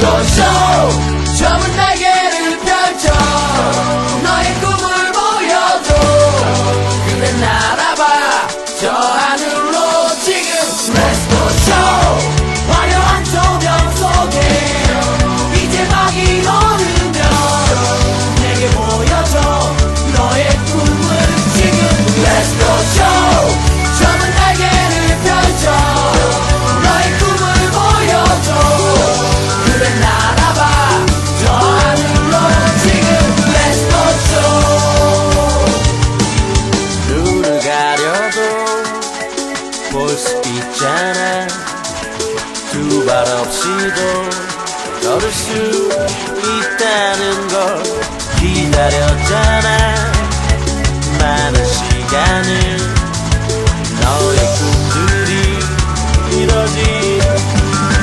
Go show! Jumping 걸을 수 있다는 걸 기다렸잖아. 많은 시간을 너의 꿈들이 이뤄진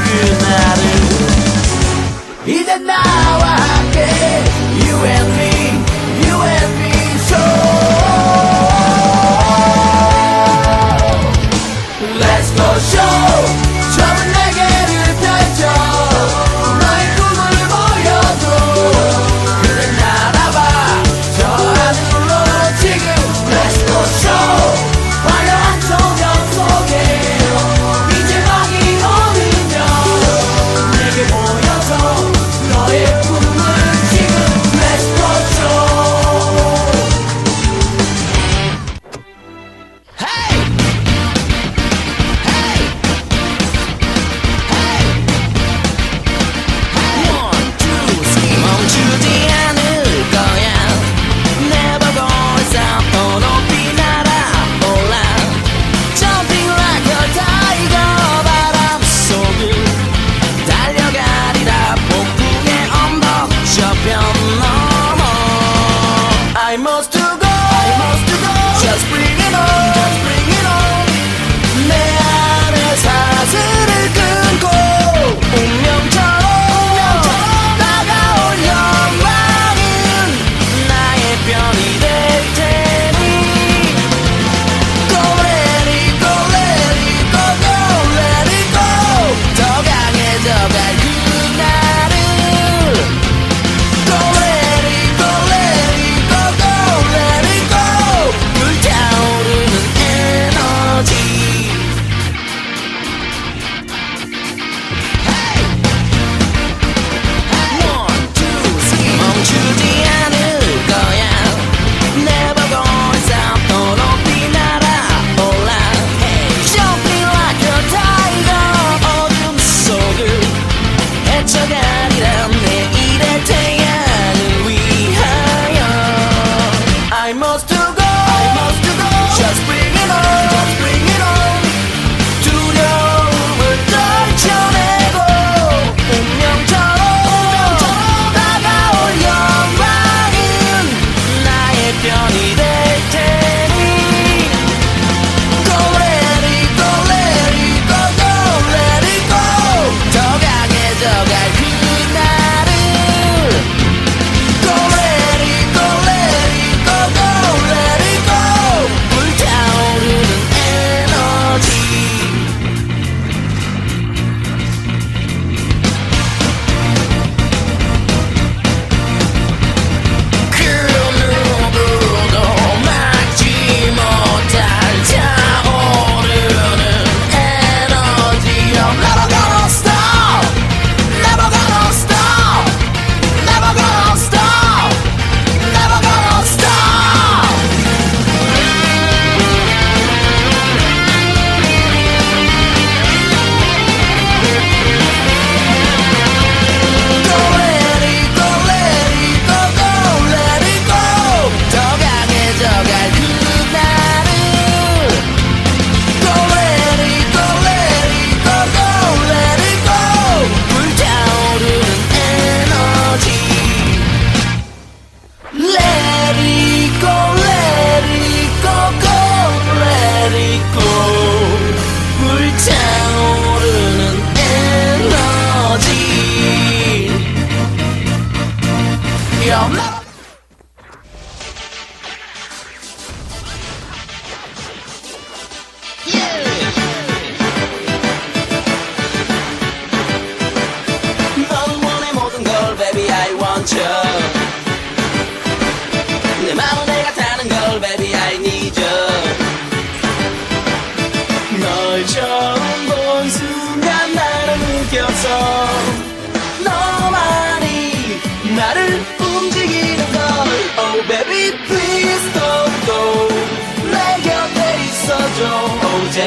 그날을 이제 나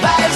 bye.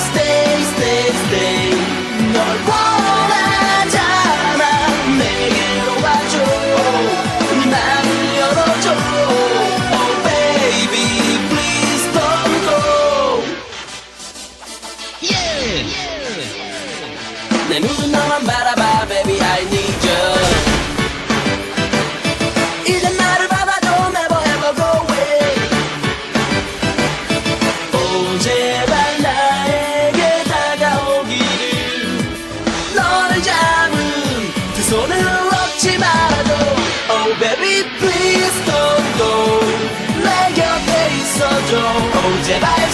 Old device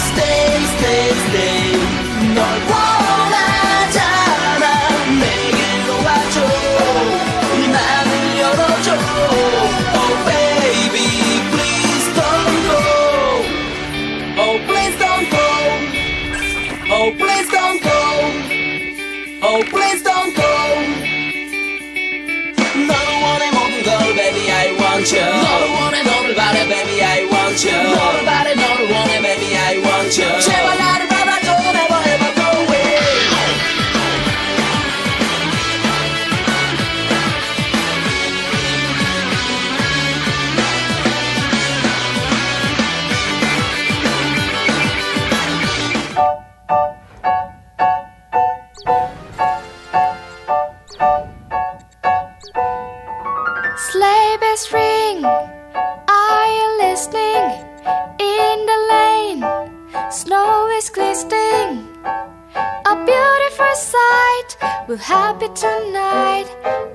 We're happy tonight,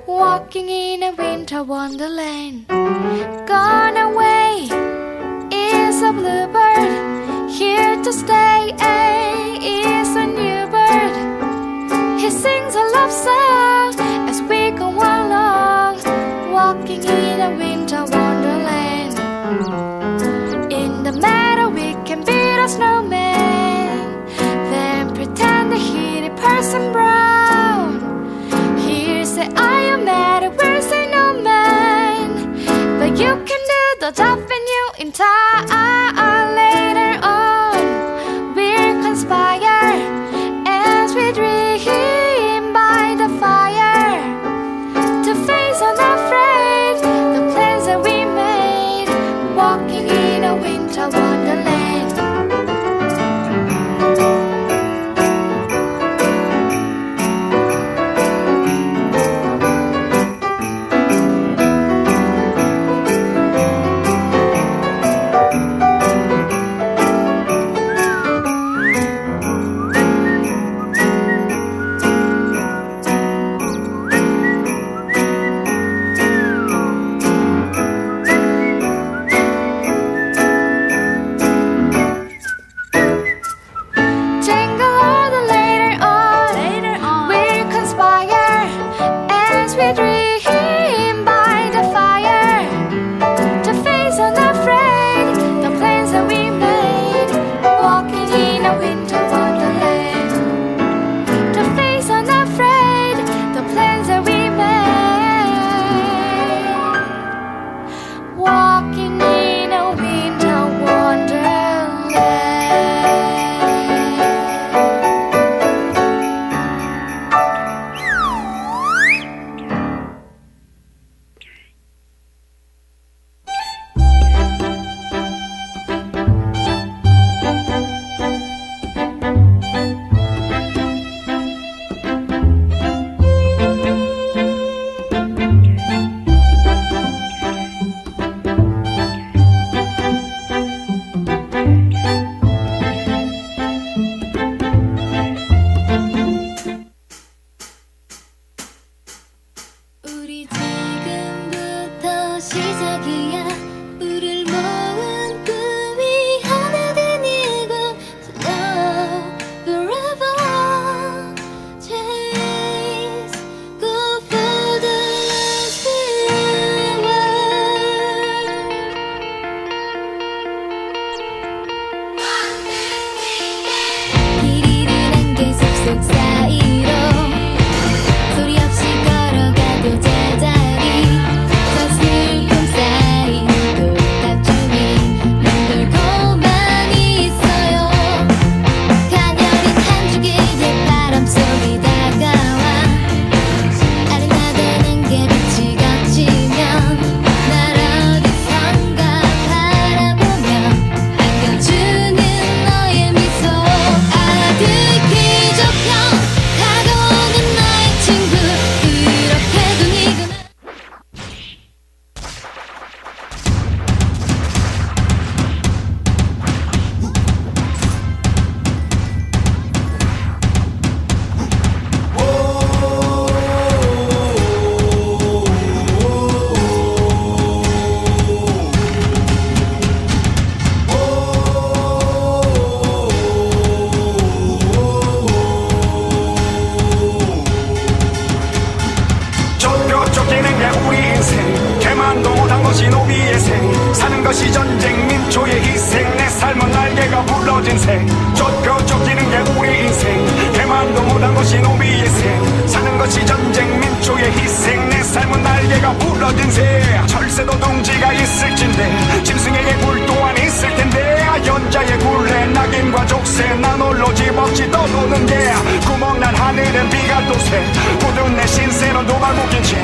walking in a winter wonderland. Gone away is a bluebird. Here to stay eh, is a new bird. He sings a love song as we go along, walking in a winter wonderland. In the meadow, we can build a snowman, then pretend to hit a person the job when you in time. Later on, oh, we'll conspire as we dream by the fire to face unafraid the plans that we made, walking in a winter wonderland. 것이 노비의 생. 사는 것이 전쟁 민초의 희생. 내 삶은 날개가 부러진 생 좁혀 쫓기는 게 우리 인생. 개만도 못한 것이 노비의 생. 사는 것이 전쟁 민초의 희생. 내 삶은 날개가 부러진 새. 철새도 둥지가 있을진데 짐승에게 굴 또한 있을 텐데 연자의 굴레 낙인과 족쇄 나홀로 집없이 떠도는 게. 구멍난 하늘은 비가 또새. 굳은 내 신세는 도마고긴 채.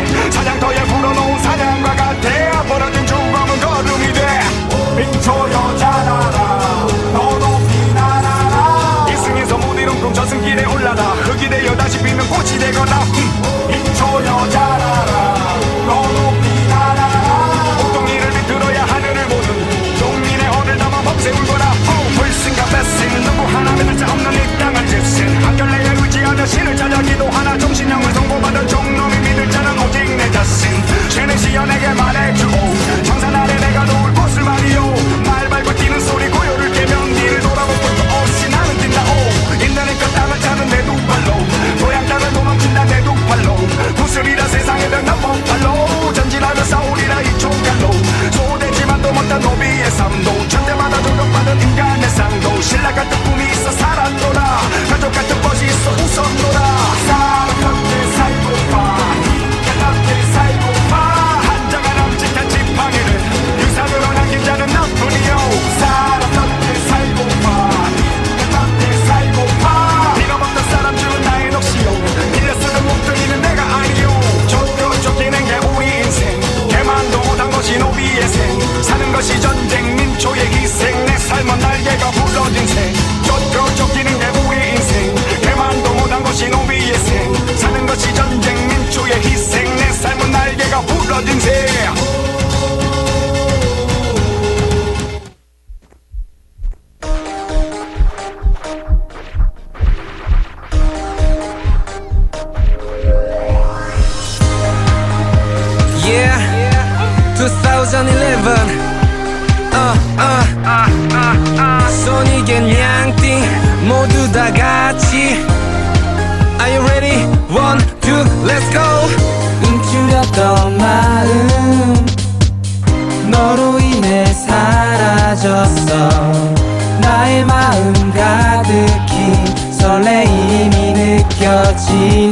아, 아, 아, 손이겐 양띠 모두 다 같이. Are you ready? One, two, let's go. 움츠렸던 마음 너로 인해 사라졌어. 나의 마음 가득히 설레임이 느껴진